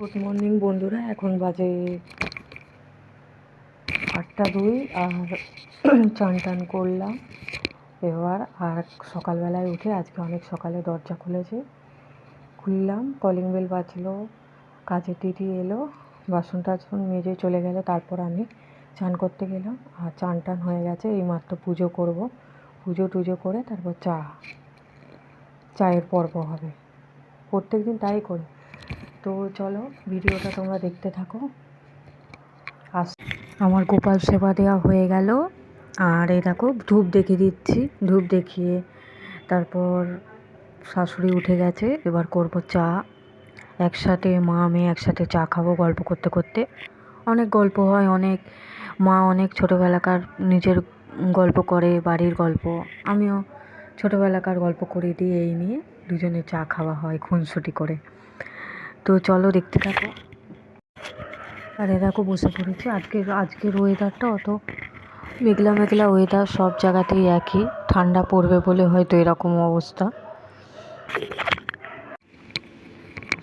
Good morning বন্ধুরা। এখন বাজে আটটা দুই, আর চান টান করলাম। এবার আর সকালবেলায় উঠে আজকে অনেক সকালে দরজা খুলেছে। খুললাম কলিং বেল বাজলো কাজে দিদি এলো, বাসন টাসন মেজে চলে গেলো, তারপর আমি চান করতে গেলাম। আর চান টান হয়ে গেছে এইমাত্র পুজো করব। পুজো টুজো করে তারপর চা, চায়ের পর্ব হবে। প্রত্যেক দিন তাই করি। তো চলো ভিডিওটা তোমরা দেখতে থাকো। আস আমার গোপাল সেবা দেওয়া হয়ে গেল। আর এই দেখো, ধূপ দেখিয়ে দিচ্ছি। ধূপ দেখিয়ে তারপর শাশুড়ি উঠে গেছে। এবার করব চা। একসাথে মা, মেয়ে একসাথে চা খাব গল্প করতে করতে। অনেক গল্প হয়, অনেক মা অনেক ছোটোবেলাকার নিজের গল্প করে, বাড়ির গল্প। আমিও ছোটোবেলাকার গল্প করে দিই এই নিয়ে। দুজনে চা খাওয়া হয়, খুনসুটি করে। তো চলো দেখতে থাকো। আর এরকম বসে পড়েছি। আজকের আজকের ওয়েদারটা অত মেঘলা মেঘলা ওয়েদার সব জায়গাতেই একই। ঠান্ডা পড়বে বলে হয়তো এরকম অবস্থা।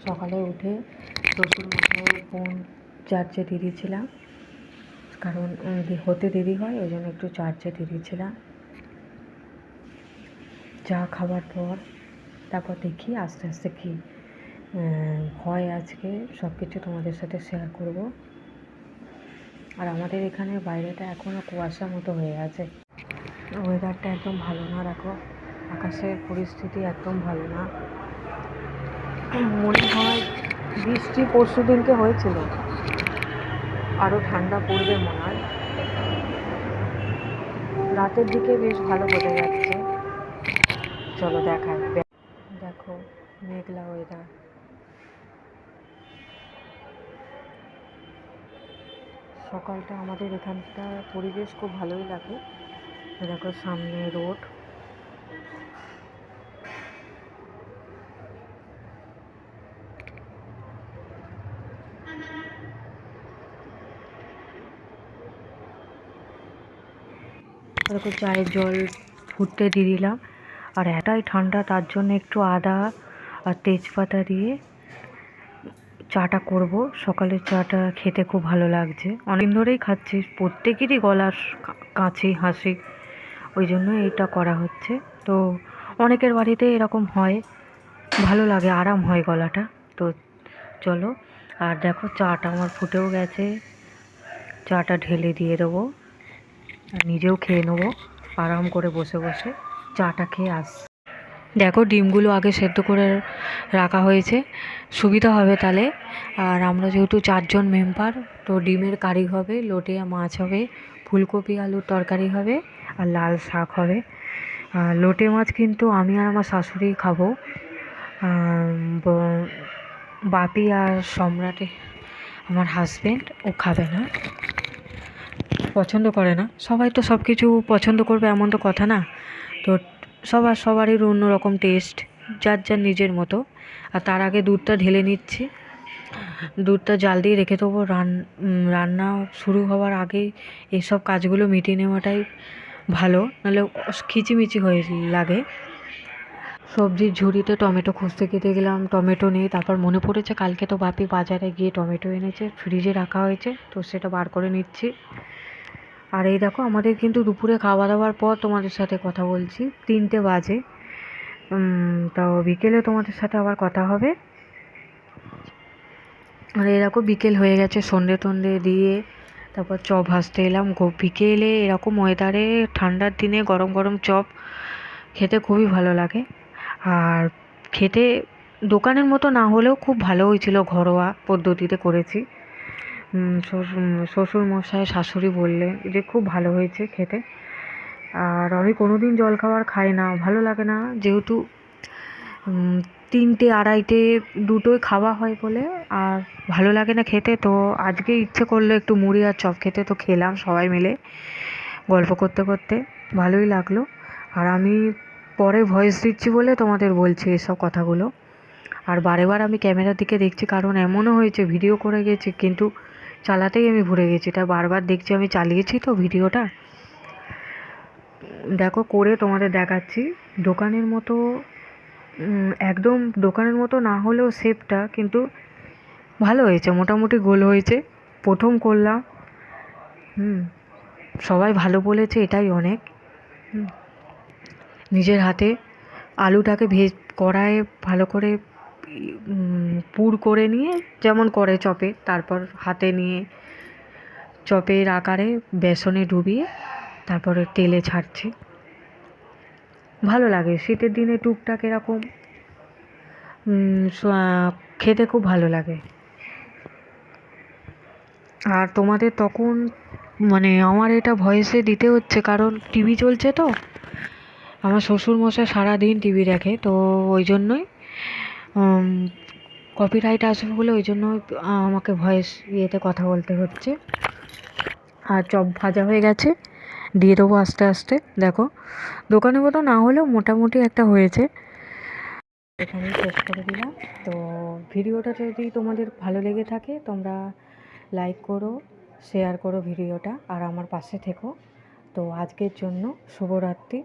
সকালে উঠে শ্বশুর চার্জে দিয়ে দিয়েছিলাম কারণ হতে দেরি হয় ওই জন্য একটু চার্চে দিয়ে দিয়েছিলাম চা খাবার পর তারপর দেখি আস্তে আস্তে আহ, হয় আজকে সব কিছু তোমাদের সাথে শেয়ার করব। আর আমাদের এখানে বাইরেটা এখনও কুয়াশা মতো হয়ে আছে। ওয়েদারটা একদম ভালো না, দেখো। আকাশের পরিস্থিতি একদম ভালো না। মনে হয় বৃষ্টি পরশু দিনকে হয়েছিল। আরও ঠান্ডা পড়বে মনে হয়। রাতের দিকে বেশ ভালো বোঝা যাচ্ছে। চলো দেখায় দেখো, মেঘলা ওয়েদার সকালটা আমাদের এখানটা পরিবেশ খুব ভালোই লাগে। দেখো সামনে রোড। দেখো চায়ের জল ফুটতে দিয়ে দিলাম। আর এতটাই ঠান্ডা, তার জন্য একটু আদা আর তেজপাতা দিয়ে চাটা করব। সকালের চাটা খেতে খুব ভালো লাগছে। অনেক ধরেই খাচ্ছি। প্রত্যেকেরই গলার কাছে হাসি, ওই জন্য এটা করা হচ্ছে। তো অনেকের বাড়িতে এরকম হয়। ভালো লাগে, আরাম হয় গলাটা। তো চলো, আর দেখো চাটা আমার ফুটেও গেছে। চাটা ঢেলে দিয়ে দেবো। নিজেও খেয়ে নেব। আরাম করে বসে বসে চাটা খেয়ে আস দেখো ডিমগুলো আগে সেদ্ধ করে রাখা হয়েছে। সুবিধা হবে তাহলে। আর আমরা যেহেতু চারজন মেম্বার তো ডিমের কারি হবে লোটিয়া মাছ হবে, ফুলকপি, আলুর তরকারি হবে, আর লাল শাক হবে। আর লোটে মাছ কিন্তু আমি আর আমার শাশুড়ি খাব। বাপি আর সম্রাটে, আমার হাজবেন্ড ও খাবে না। পছন্দ করে না। সবাই তো সব কিছু পছন্দ করবে, এমন তো কথা না। তো সবার সবারই অন্য রকম টেস্ট যার যার নিজের মতো। আর তার আগে দুধটা ঢেলে নিচ্ছি। দুধটা জাল দিয়ে রেখে দেবো। রান রান্না শুরু হওয়ার আগেই এসব কাজগুলো মিটিয়ে নেওয়াটাই ভালো। নাহলে খিচিমিচি হয়ে লাগে। সবজির ঝুড়িতে টমেটো খুঁজতে কেটে গেলাম। টমেটো নেই, তারপর মনে পড়েছে কালকে তো বাপি বাজারে গিয়ে টমেটো এনেছে ফ্রিজে রাখা হয়েছে, তো সেটা বার করে নিচ্ছি। আর এই দেখো, আমাদের কিন্তু দুপুরে খাওয়া দাওয়ার পর তোমাদের সাথে কথা বলছি। তিনটে বাজে। তো বিকেলে তোমাদের সাথে আবার কথা হবে। আর এরকম বিকেল হয়ে গেছে সন্ধে টন্ধে দিয়ে তারপর চপ ভাজতে এলাম। বিকেলে এরকম ওয়েদারে ঠান্ডার দিনে গরম গরম চপ খেতে খুবই ভালো লাগে। আর খেতে দোকানের মতো না হলেও খুব ভালো হয়েছিল ঘরোয়া পদ্ধতিতে করেছি। উম, শ্বশুর- শ্বশুর মশাই শাশুড়ি বললেন যে খুব ভালো হয়েছে খেতে। আর আমি কোনো কোনোদিন জলখাবার খাই না ভালো লাগে না। যেহেতু তিনটে আড়াইটে দুটোই খাওয়া হয় বলে আর ভালো লাগে না খেতে তো আজকে ইচ্ছে করল একটু মুড়ি আর চপ খেতে তো খেলাম সবাই মিলে গল্প করতে করতে। ভালোই লাগল। আর আমি পরে ভয়েস দিচ্ছি বলে তোমাদের বলছি এসব কথাগুলো। আর বারে বার আমি ক্যামেরার দিকে দেখছি কারণ এমনও হয়েছে ভিডিও করে গেছি কিন্তু চালাতেই আমি ভুলে গেছি। তাই বারবার দেখছি আমি চালিয়েছি তো ভিডিওটা। দেখো, করে তোমাদের দেখাচ্ছি। দোকানের মতো একদম দোকানের মতো না হলেও শেপটা কিন্তু ভালো হয়েছে, মোটামুটি গোল হয়েছে। প্রথম করলাম। হুম, সবাই ভালো বলেছে, এটাই অনেক। নিজের হাতে আলুটাকে ভেজ, কড়াইয়ে ভালো করে পুর করে নিয়ে যেমন করে চপে, তারপর হাতে নিয়ে চপের আকারে বেসনে ডুবিয়ে তারপরে তেলে ছাড়ছে। ভালো লাগে, শীতের দিনে টুকটাক এরকম খেতে খুব ভালো লাগে। আর তোমাদের তখন মানে আমার এটা ভয়েসে দিতে হচ্ছে, কারণ টিভি চলছে তো। আমার শ্বশুরমশাই সারাদিন টিভি দেখে, তো ওই জন্যই কপিরাইট আসবে বলে ওই জন্য আমাকে ভয়েস ইয়েতে কথা বলতে হচ্ছে। আর চপ ভাজা হয়ে গেছে। দিয়ে দেবো আস্তে আস্তে। দেখো, দোকানে মতো না হলেও মোটামুটি একটা হয়েছে। এখানে শেষ করে দিলাম। তো ভিডিওটা যদি তোমাদের ভালো লেগে থাকে, তোমরা লাইক করো শেয়ার করো ভিডিওটা। আর আমার পাশে থেকো। তো আজকের জন্য শুভরাত্রি।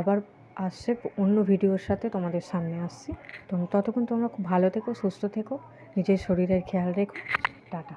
আবার আসছে, অন্য ভিডিওর সাথে তোমাদের সামনে আসছি। ততক্ষণ তোমরা খুব ভালো থেকো, সুস্থ থেকো, নিজের শরীরের খেয়াল রেখো। টাটা।